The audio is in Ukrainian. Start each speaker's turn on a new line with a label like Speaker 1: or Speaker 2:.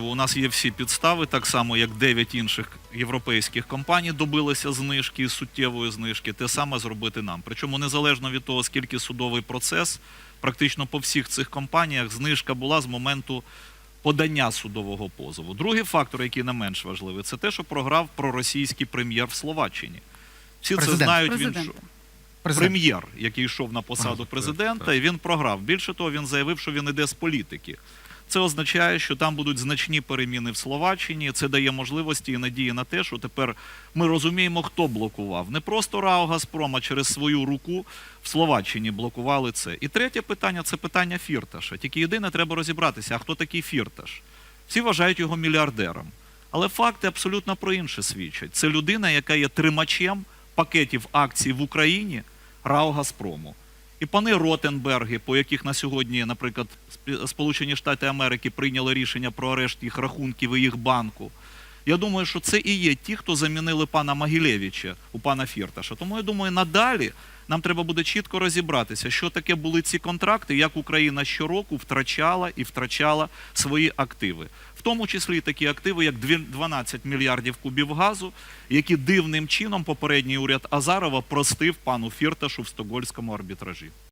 Speaker 1: У нас є всі підстави, так само як 9 інших європейських компаній добилися знижки, суттєвої знижки, те саме зробити нам. Причому незалежно від того, скільки судовий процес, практично по всіх цих компаніях знижка була з моменту подання судового позову. Другий фактор, який не менш важливий, це те, що програв проросійський прем'єр в Словаччині. Всі
Speaker 2: Президент.
Speaker 1: це знають. Він
Speaker 3: Президента.
Speaker 1: що-
Speaker 2: Президент.
Speaker 1: прем'єр, який йшов на посаду президента, і він програв. Більше того, він заявив, що він іде з політики. Це означає, що там будуть значні переміни в Словаччині. Це дає можливості і надії на те, що тепер ми розуміємо, хто блокував. Не просто РАО Газпром, через свою руку в Словаччині блокували це. І третє питання це питання Фірташа. Тільки єдине, треба розібратися, а хто такий Фірташ? Всі вважають його мільярдером. Але факти абсолютно про інше свідчать. Це людина, яка є тримачем пакетів акцій в Україні РАО Газпрому. І пани Ротенберги, по яких на сьогодні, наприклад, Сполучені Штати Америки прийняли рішення про арешт їх рахунків і їх банку. Я думаю, що це і є ті, хто замінили пана Могилевича у пана Фірташа. Тому я думаю, надалі нам треба буде чітко розібратися, що таке були ці контракти, як Україна щороку втрачала і втрачала свої активи, в тому числі такі активи, як дві- 12 мільярдів кубів газу, які дивним чином попередній уряд Азарова простив пану Фірташу в стокгольському арбітражі.